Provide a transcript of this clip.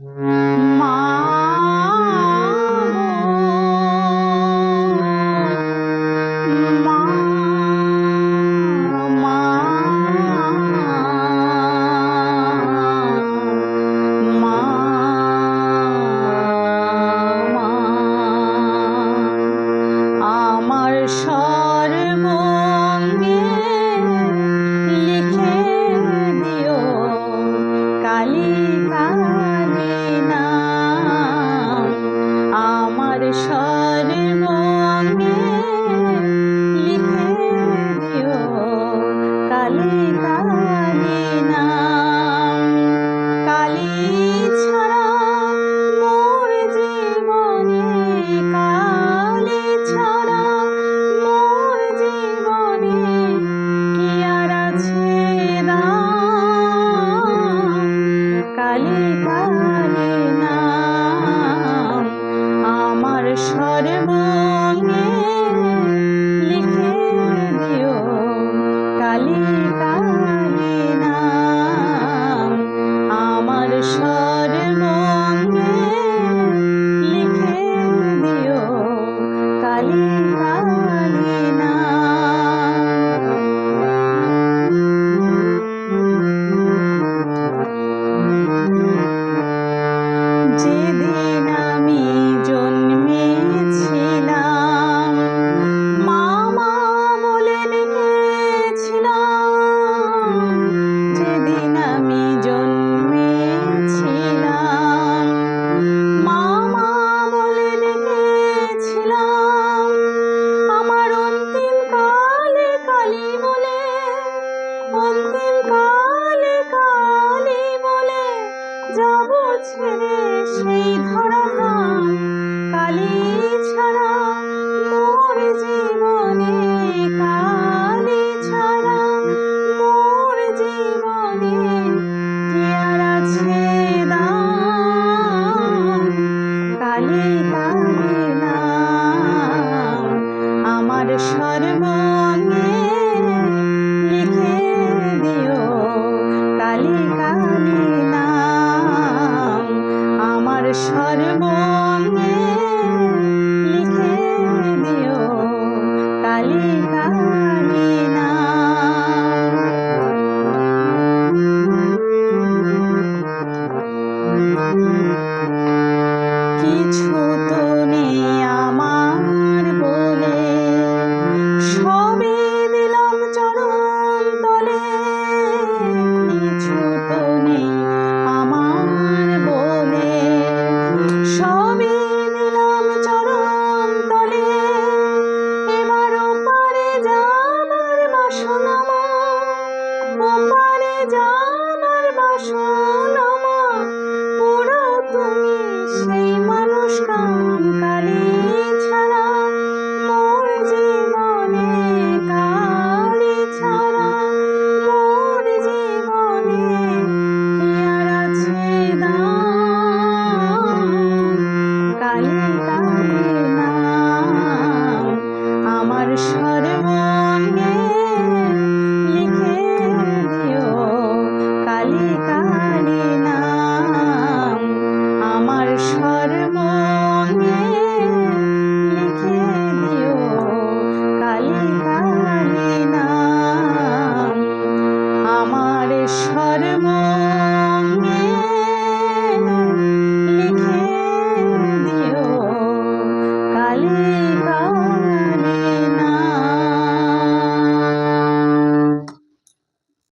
Mm-hmm. Hare আমার মনে লিখে দিও কালি কালি নাম। আমার সর্বনে লিখে দিও কালি কালি